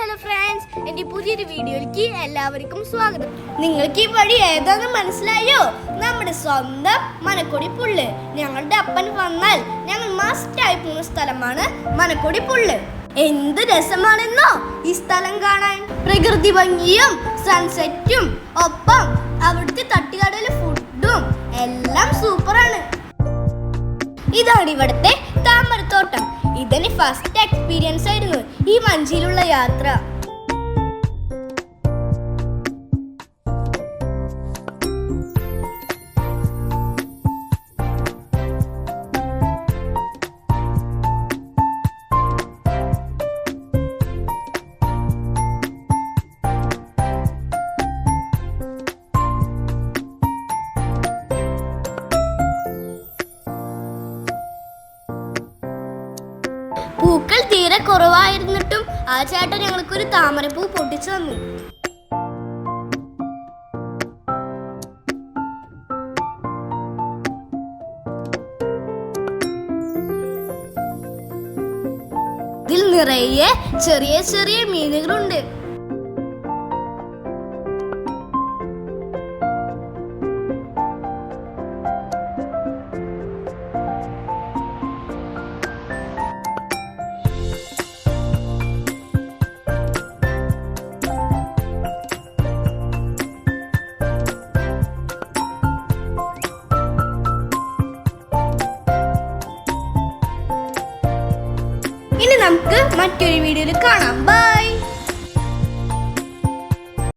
Hello friends എന്റെ പുതിയൊരു വീഡിയോയിലേക്ക് എല്ലാവർക്കും സ്വാഗതം. നിങ്ങൾക്ക് ഈ വഴി ഏതാന്ന് മനസ്സിലായോ? നമ്മുടെ സ്വന്തം മനക്കൊടി പുള്ള് ഞങ്ങളുടെ അപ്പൻ വന്നാൽ ഞങ്ങൾ മസ്റ്റായി പോകുന്ന സ്ഥലമാണ് മനക്കൊടി പുള്ള് എന്ത് രസമാണെന്നോ ഈ സ്ഥലം കാണാൻ. പ്രകൃതി ഭംഗിയും സൺസെറ്റും ഒപ്പം അവിടുത്തെ തട്ടുകടയിലെ ഫുഡും എല്ലാം സൂപ്പറാണ് ഇതാണ് ഇവിടുത്തെ താമരത്തോട്ടം. ഇതെന്റെ ഫസ്റ്റ് എക്സ്പീരിയൻസ് ആയിരുന്നു ഈ മഞ്ചിയിലുള്ള യാത്ര. പൂക്കൾ തീരെ കുറവായിരുന്നിട്ടും ആ ചേട്ടൻ ഞങ്ങൾക്കൊരു താമരപ്പൂ പൊട്ടിച്ചു തന്നു. ഇതിൽ നിറയെ ചെറിയ ചെറിയ മീനുകളുണ്ട്. ഇനി നമുക്ക് മറ്റൊരു വീഡിയോയിൽ കാണാം.